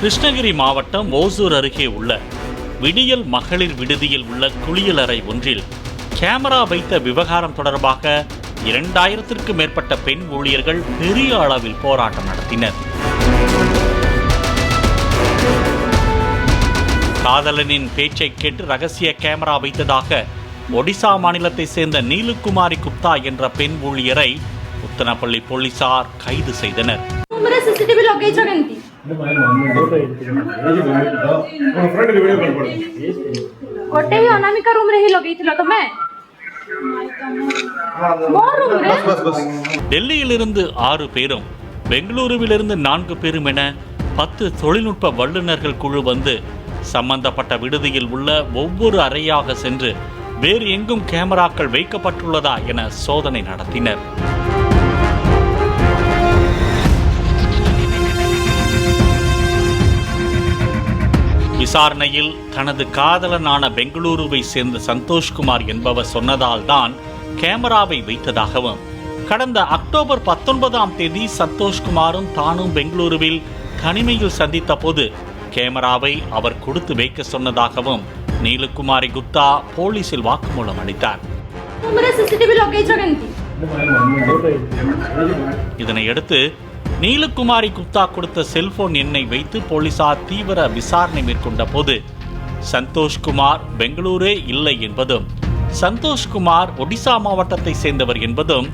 கிருஷ்ணகிரி மாவட்டம் ஓசூர் அருகே உள்ள விடியல் மகளிர் விடுதியில் உள்ள குளியலறை ஒன்றில் கேமரா வைத்த விவகாரம் தொடர்பாக இரண்டாயிரத்திற்கும் மேற்பட்ட பெண் ஊழியர்கள் பெரிய அளவில் போராட்டம் நடத்தினர். காதலனின் பேச்சை கேட்டு ரகசிய கேமரா வைத்ததாக ஒடிசா மாநிலத்தை சேர்ந்த நீலுக்குமாரி குப்தா என்ற பெண் ஊழியரை உத்தனப்பள்ளி போலீசார் கைது செய்தனர். ରୁମ୍ରେ ସିସିଟିଭି ଲଗେଇଛ କେମିତି ଗୋଟେ ହିଁ ଅନାମିକା ରୁମ୍ରେ ହିଁ ଲଗେଇଥିଲ ତମେ ମୋ ରୁମ୍ରେ டெல்லியிலிருந்து ஆறு பேரும் பெங்களூருவிலிருந்து நான்கு பேரும் என பத்து தொழில்நுட்ப வல்லுநர்கள் குழு வந்து சம்பந்தப்பட்ட விடுதியில் உள்ள ஒவ்வொரு அறையாக சென்று வேறு எங்கும் கேமராக்கள் வைக்கப்பட்டுள்ளதா என சோதனை நடத்தினர் விசாரணையில் தனது காதலனான பெங்களூருவை சேர்ந்த சந்தோஷ்குமார் என்பவர் சொன்னதால் தான் கேமராவை வைத்ததாகவும் கடந்த அக்டோபர் பத்தொன்பதாம் தேதி சந்தோஷ்குமாரும் தானும் பெங்களூருவில் தனிமையில் சந்தித்த போது கேமராவை அவர் கொடுத்து வைக்க சொன்னதாகவும் நீலகுமாரி குப்தா போலீசில் வாக்குமூலம் அளித்தார். இதனையடுத்து நீலகுமாரி குப்தா கொடுத்த செல்போன் எண்ணை வைத்து போலீசார் தீவிர விசாரணை மேற்கொண்ட போது சந்தோஷ்குமார் பெங்களூரே இல்லை என்பதும் சந்தோஷ்குமார் ஒடிசா மாவட்டத்தை சேர்ந்தவர் என்பதும்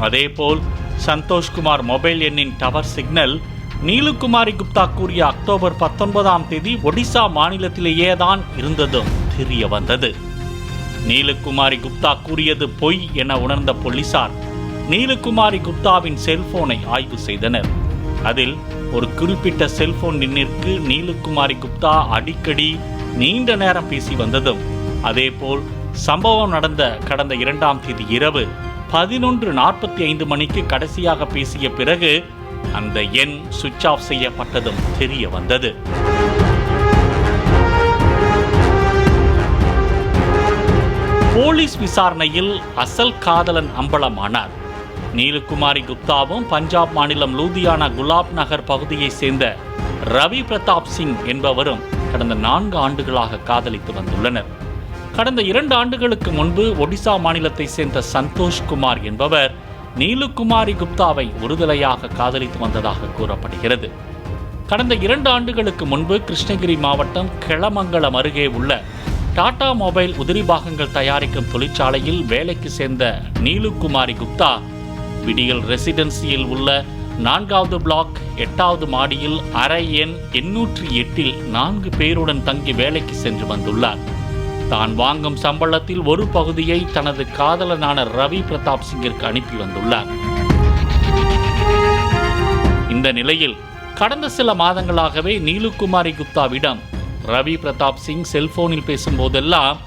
அதேபோல் சந்தோஷ்குமார் மொபைல் எண்ணின் டவர் சிக்னல் நீலுகுமாரி குப்தா கூறிய அக்டோபர் பத்தொன்பதாம் தேதி ஒடிசா மாநிலத்திலேயே தான் இருந்ததும் தெரிய வந்தது. நீலகுமாரி குப்தா கூறியது பொய் என உணர்ந்த போலீசார் நீலகுமாரி குப்தாவின் செல்போனை ஆய்வு செய்தனர். அதில் ஒரு குறிப்பிட்ட செல்போன் எண்ணிற்கு நீலகுமாரி குப்தா அடிக்கடி நீண்ட நேரம் பேசி வந்ததும் அதேபோல் சம்பவம் நடந்த கடந்த இரண்டாம் தேதி இரவு பதினொன்று நாற்பத்தி ஐந்து மணிக்கு கடைசியாக பேசிய பிறகு அந்த எண் சுவிட்ச் ஆஃப் செய்யப்பட்டதும் தெரிய வந்தது. போலீஸ் விசாரணையில் அசல் காதலன் அம்பலமானார். நீலகுமாரி குப்தாவும் பஞ்சாப் மாநிலம் லூதியானா குலாப் நகர் பகுதியைச் சேர்ந்த ரவி பிரதாப் சிங் என்பவரும் கடந்த நான்கு ஆண்டுகளாக காதலித்து வந்துள்ளனர். கடந்த இரண்டு ஆண்டுகளுக்கு முன்பு ஒடிசா மாநிலத்தை சேர்ந்த சந்தோஷ் குமார் என்பவர் நீலுகுமாரி குப்தாவை ஒருதலையாக காதலித்து வந்ததாக கூறப்படுகிறது. கடந்த இரண்டு ஆண்டுகளுக்கு முன்பு கிருஷ்ணகிரி மாவட்டம் கிளமங்கலம் அருகே உள்ள டாடா மொபைல் உதிரி பாகங்கள் தயாரிக்கும் தொழிற்சாலையில் வேலைக்கு சேர்ந்த நீலுகுமாரி குப்தா விடியல் ரெசிடென்சியில் உள்ள நான்காவது பிளாக் எட்டாவது மாடியில் அறை எண் எண்ணூற்றி எட்டில் நான்கு பேருடன் தங்கி வேலைக்கு சென்று வந்துள்ளார். தான் வாங்கும் சம்பளத்தில் ஒரு பகுதியை தனது காதலனான ரவி பிரதாப் சிங்கிற்கு அனுப்பி வந்துள்ளார். இந்த நிலையில் கடந்த சில மாதங்களாகவே நீலுகுமாரி குப்தாவிடம் ரவி பிரதாப் சிங் செல்போனில் பேசும்போதெல்லாம்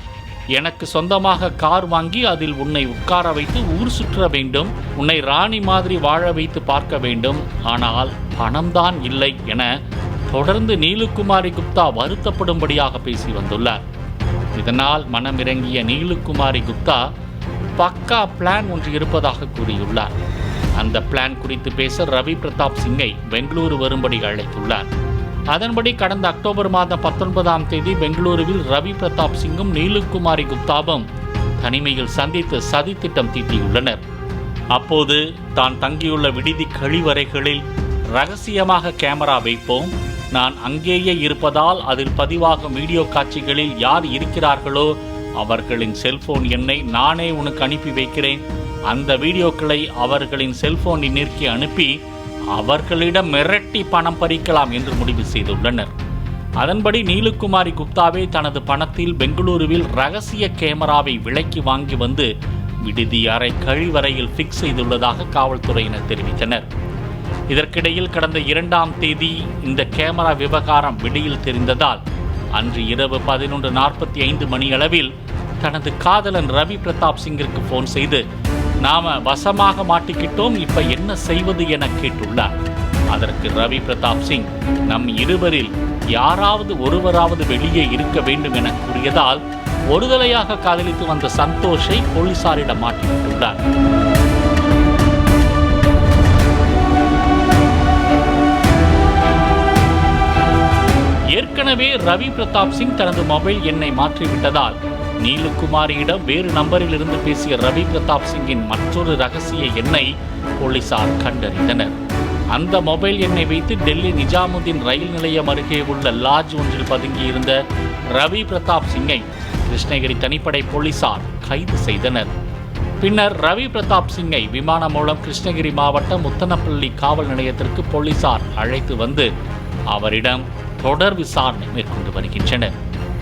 எனக்கு சொந்தமாக கார் வாங்கி அதில் உன்னை உட்கார வைத்து ஊர் சுற்ற வேண்டும். உன்னை ராணி மாதிரி வாழ வைத்து பார்க்க வேண்டும். ஆனால் பணம்தான் இல்லை என தொடர்ந்து நீலுகுமாரி குப்தா வருத்தப்படும்படியாக பேசி வந்துள்ளார். இதனால் மனமிறங்கிய நீலுகுமாரி குப்தா பக்கா பிளான் ஒன்று இருப்பதாக கூறியுள்ளார். அந்த பிளான் குறித்து பேச ரவி பிரதாப் சிங்கை பெங்களூரு வரும்படி அழைத்துள்ளார். அதன்படி கடந்த அக்டோபர் மாதம் பத்தொன்பதாம் தேதி பெங்களூருவில் ரவி பிரதாப் சிங்கும் நீலுகுமாரி குப்தாவும் தனிமையில் சந்தித்து சதி திட்டம் தீட்டியுள்ளனர். அப்போது தான் தங்கியுள்ள விடுதி கழிவறைகளில் ரகசியமாக கேமரா வைப்போம். நான் அங்கேயே இருப்பதால் அதில் பதிவாகும் வீடியோ காட்சிகளில் யார் இருக்கிறார்களோ அவர்களின் செல்போன் எண்ணை நானே உனக்கு அனுப்பி வைக்கிறேன். அந்த வீடியோக்களை அவர்களின் செல்போன் எண்ணிற்கு அனுப்பி அவர்களிடம் மிரட்டி பணம் பறிக்கலாம் என்று முடிவு செய்துள்ளனர். அதன்படி நீலுக்குமாரி குப்தாவே தனது பணத்தில் பெங்களூருவில் ரகசிய கேமராவை விலைக்கு வாங்கி வந்து விடுதி அறை கழிவறையில் ஃபிக்ஸ் செய்துள்ளதாக காவல்துறையினர் தெரிவித்தனர். இதற்கிடையில் கடந்த இரண்டாம் தேதி இந்த கேமரா விவகாரம் விடியில் தெரிந்ததால் அன்று இரவு பதினொன்று நாற்பத்தி ஐந்து மணியளவில் தனது காதலன் ரவி பிரதாப் சிங்கிற்கு ஃபோன் செய்து நாம வசமாக மாட்டிக்கிட்டோம் இப்ப என்ன செய்வது என கேட்டுள்ளார். அதற்கு ரவி பிரதாப் சிங் நம் இருவரில் யாராவது ஒருவராவது வெளியே இருக்க வேண்டும் என கூறியதால் ஒருதலையாக காதலித்து வந்த சந்தோஷை போலீசாரிடம் மாட்டிவிட்டுள்ளார் ஏற்கனவே ரவி பிரதாப் சிங் தனது மொபைல் எண்ணை மாற்றிவிட்டதால் நீலுக்குமாரியிடம் வேறு நம்பரில் இருந்து பேசிய ரவி பிரதாப் சிங்கின் மற்றொரு ரகசிய எண்ணை போலீசார் கண்டறிந்தனர். அந்த மொபைல் எண்ணை வைத்து டெல்லி நிஜாமுதீன் ரயில் நிலையம் அருகே உள்ள லாட்ஜ் ஒன்றில் பதுங்கியிருந்த ரவி பிரதாப் சிங்கை கிருஷ்ணகிரி தனிப்படை போலீசார் கைது செய்தனர். பின்னர் ரவி பிரதாப் சிங்கை விமானம் மூலம் கிருஷ்ணகிரி மாவட்டம் முத்தனப்பள்ளி காவல் நிலையத்திற்கு போலீசார் அழைத்து வந்து அவரிடம் தொடர் விசாரணை மேற்கொண்டு வருகின்றனர்.